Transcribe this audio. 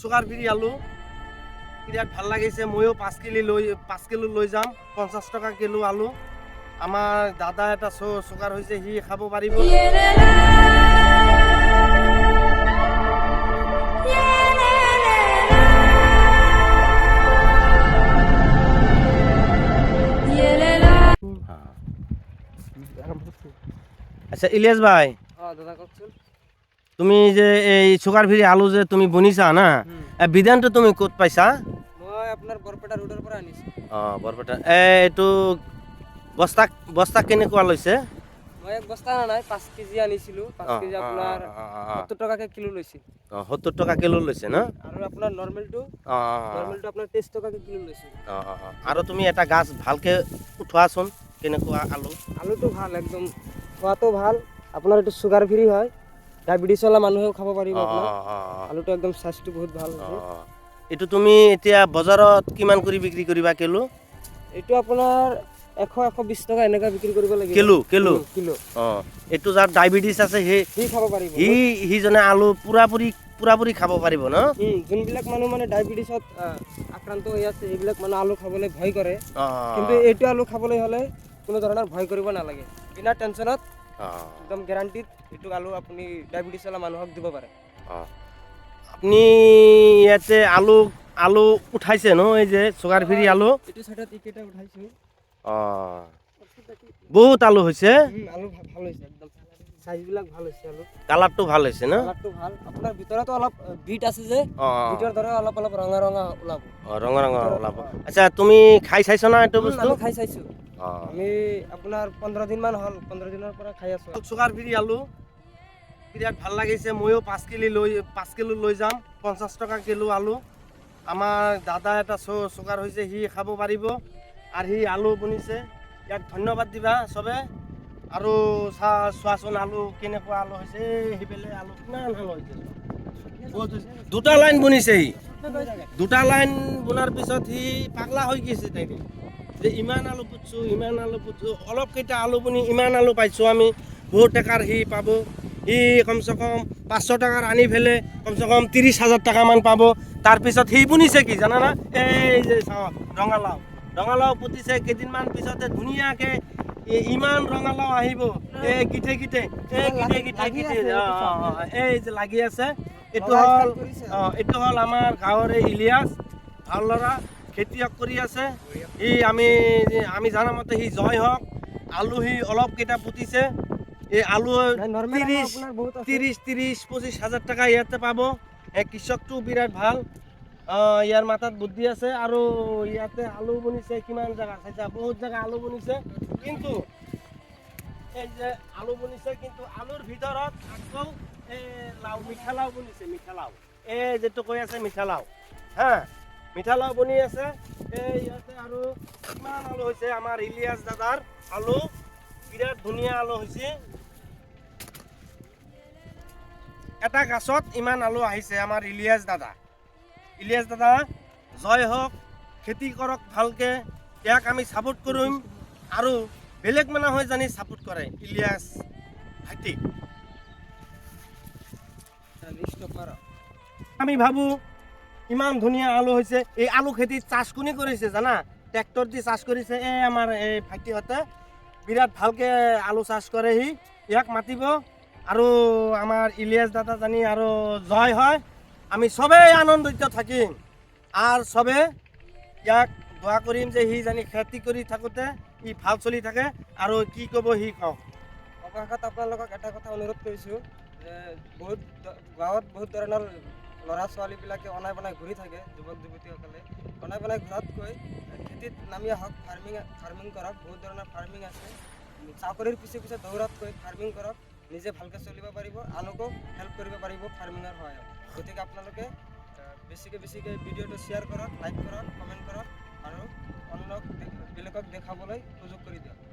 Sugar free আলু। বিৰাট ভালো লাগিছে ময়ো পাঁচ কিলো লৈ পাঁচ কিলো লৈ যাম পঞ্চাছ টকা কিলো আলু। আমাৰ দাদা এটা চ- চুগাৰ হৈছে সি খাব পাৰিব। আচ্ছা ইলিয়াস ভাই। দাদা কওকচোন। তুমি যে এই চুগাৰ ফ্ৰী আলু যে তুমি বনিছা না বিধানটো তুমি ক'ত পাইছা? মই আপোনাৰ বৰপেটা ৰোডৰ পৰা আনিছোঁ। অঁ বৰপেটা। এই এইটো বস্তা বস্তা কেনেকুৱা লৈছে? মই এক বস্তা নাই পাঁচ কেজি আনিছিলোঁ। পাঁচ কেজি আপোনাৰ সত্তৰ টকাকৈ কিলো লৈছিল অঁ, সত্তৰ টকা কিলো লৈছে ন? আৰু আপোনাৰ নৰ্মেলটো নৰ্মেলটো আপোনাৰ তেইছ টকাকৈ কিলো অঁ, অঁ। আৰু তুমি এটা গাছ ভালকে উঠোৱাচোন কেনেকুৱা আলু? আলুটো ভালো একদম খোৱাটো ভালো। আপোনাৰ এইটো চুগাৰ ফ্ৰী হয়। ডায়েবেটিছ হ'লে মানুহেও খাব পাৰিব আলুটো একদম স্বাস্থ্যটো বহুত ভালো এইটো তুমি এতিয়া বজাৰত কিমান কৰি বিক্ৰী কৰিবা কিলো? এইটো আপোনাৰ এশ এশ বিছ টকা এনেকুৱা বিক্ৰী কৰিব লাগিব। Kilo kilo? কিলো। অঁ এইটো যাৰ ডায়েবেটিছ আছে সেই সি খাব পাৰিব। সি সিজনে আলু পুৰাপুৰি পুৰাপুৰি খাব পাৰিব ন? যোনবিলাক মানুহ মানে ডায়েবেটিছত আক্ৰান্ত হৈ আছে সেইবিলাক মানুহ আলু খাবলৈ ভয় কৰে। কিন্তু এইটো আলু খাবলৈ হ'লে কোনো ধৰণৰ ভয় কৰিব নালাগে। বিনা টেনশ্যনত একদম গেৰাণ্টিত এইটো আলু আপুনি ডায়েবেটিছ হ'লে মানুহক দিব পাৰে। অঁ। আপুনি ইয়াতে আলু আলু উঠাইছে ন এই যে চুগাৰ ফ্ৰী আলু? এইটো চাইডত এইকেইটা উঠাইছোঁ। অঁ বহুত আলু হৈছে? আলু ভালো হৈছে একদম। চাইজবিলাক ভালো হৈছে আলু। কালাৰটো ভালো হৈছে ন? কালাৰটো ভালো। আপোনাৰ ভিতৰতো অলপ বিট আছে যে বিটৰ দৰে অলপ অলপ ৰঙা ৰঙা ওলাব। অঁ ৰঙা ৰঙা ওলাব। আচ্ছা তুমি খাই চাইছ না এইটো বস্তু? খাই চাইছোঁ। আমি আপোনাৰ পোন্ধৰ দিনমান হ'ল পোন্ধৰ দিনৰ পৰা খাই আছোঁ। চুগাৰ ফ্ৰী আলু। বিৰাট ভালো লাগিছে ময়ো পাঁচ কিলো লৈ পাঁচ কিলো লৈ যাম পঞ্চাছ টকা কিলো আলু। আমাৰ দাদা এটা চ- চুগাৰ হৈছে সি খাব পাৰিব। আৰু সি আলু বনিছে। ইয়াক ধন্যবাদ দিবা চবে। আৰু চা চোৱাচোন আলু কেনেকুৱা আলু হৈছে। সিফালে আলু কিমান আলু হৈছে। দুটা লাইন বনিছে সি। দুটা লাইন বনাৰ পিছত সি পাগলা হৈ গৈছে তাইকে যে ইমান আলু পুতছোঁ ইমান আলু পুতছোঁ অলপ কেইটা আলু বনি ইমান আলু পাইছোঁ আমি বহুত টকাৰ সি পাব। সি কমচে কম পাঁচশো টকাৰ আনি পেলাই কমচে কম ত্ৰিছ হাজাৰ টকামান পাব। তাৰপিছত সি বুনিছে কি জানানা? এই যে চাওক ৰঙালাও। ৰঙালাও পুতিছে কেইদিনমান পিছতে ধুনীয়াকৈ ইমান ৰঙালাও আহিব। এই গিঠে গিঠে এই গিঠে গিঠে গিঠে এই যে লাগি আছে। এইটো হ'ল এইটো হ'ল আমাৰ গাঁৱৰে ইলিয়াছ ভালো ল'ৰা। খেতিয়ক কৰি আছে। সি আমি আমি জানা মতে সি জয় হওক। আলু সি অলপ কেইটা পুতিছে। এই আলু বহুত ত্ৰিছ ত্ৰিছ পঁচিছ হাজাৰ টকা ইয়াতে পাব। কৃষকটো বিৰাট ভালো। ইয়াৰ মাথাত বুদ্ধি আছে। আৰু ইয়াতে আলু বনিছে কিমান জেগা চাইছা? বহুত জেগা আলু বনিছে। কিন্তু এই যে আলু বনিছে কিন্তু আলুৰ ভিতৰত আকৌ এই লাও মিঠা লাও বনিছে মিঠা লাও। এই যিটো কৈ আছে মিঠা লাও। হা? মিঠা লাও বনি আছে এই ইয়াতে আৰু কিমান আলু হৈছে আমাৰ ইলিয়াছ দাদাৰ আলু। বিৰাট ধুনীয়া আলু হৈছে। এটা গাছত ইমান আলু আহিছে আমাৰ ইলিয়াছ দাদা। ইলিয়াছ দাদা জয় হওক খেতি কৰক ভালকে ইয়াক আমি ছাপোৰ্ট কৰিম আৰু বেলেগ মানুহে জানি ছাপোৰ্ট কৰে ইলিয়াছ ভাইটি। আমি ভাবোঁ ইমান ধুনীয়া আলু হৈছে। এই আলু খেতি চাষ কোনে কৰিছে জানা? ট্ৰেক্টৰ দি চাষ কৰিছে এই আমাৰ এই ভাইটিহঁতে। বিৰাট ভালকৈ আলু চাষ কৰে সি। ইয়াক মাতিব। আৰু আমাৰ ইলিয়াছ দাদা জানি আৰু জয় হয়। আমি চবেই আনন্দিত থাকিম। আৰু চবে ইয়াক দোৱা কৰিম যে সি জানি খেতি কৰি থাকোঁতে ই ভালো চলি থাকে। আৰু কি ক'ব সি কওক অৱশেষত আপোনালোকক এটা কথা অনুৰোধ কৰিছোঁ, যে বহুত গাঁৱত বহুত ধৰণৰ ল'ৰা ছোৱালীবিলাকে অনাই বনাই ঘূৰি থাকে যুৱক যুৱতীসকলে অনাই বনাই ঘূৰাতকৈ খেতিত নামি আহক ফাৰ্মিং ফাৰ্মিং কৰক, বহুত ধৰণৰ ফাৰ্মিং আছে। চাকৰিৰ পিছে পিছে দৌৰাতকৈ ফাৰ্মিং কৰক, নিজে ভালকৈ চলিব পাৰিব, আনকো হেল্প কৰিব পাৰিব ফাৰ্মিঙৰ সহায়ত। গতিকে আপোনালোকে বেছিকৈ বেছিকৈ ভিডিঅ'টো শ্বেয়াৰ কৰক লাইক কৰক কমেণ্ট কৰক, আৰু অন্যক বেলেগক দেখাবলৈ সুযোগ কৰি দিয়ক।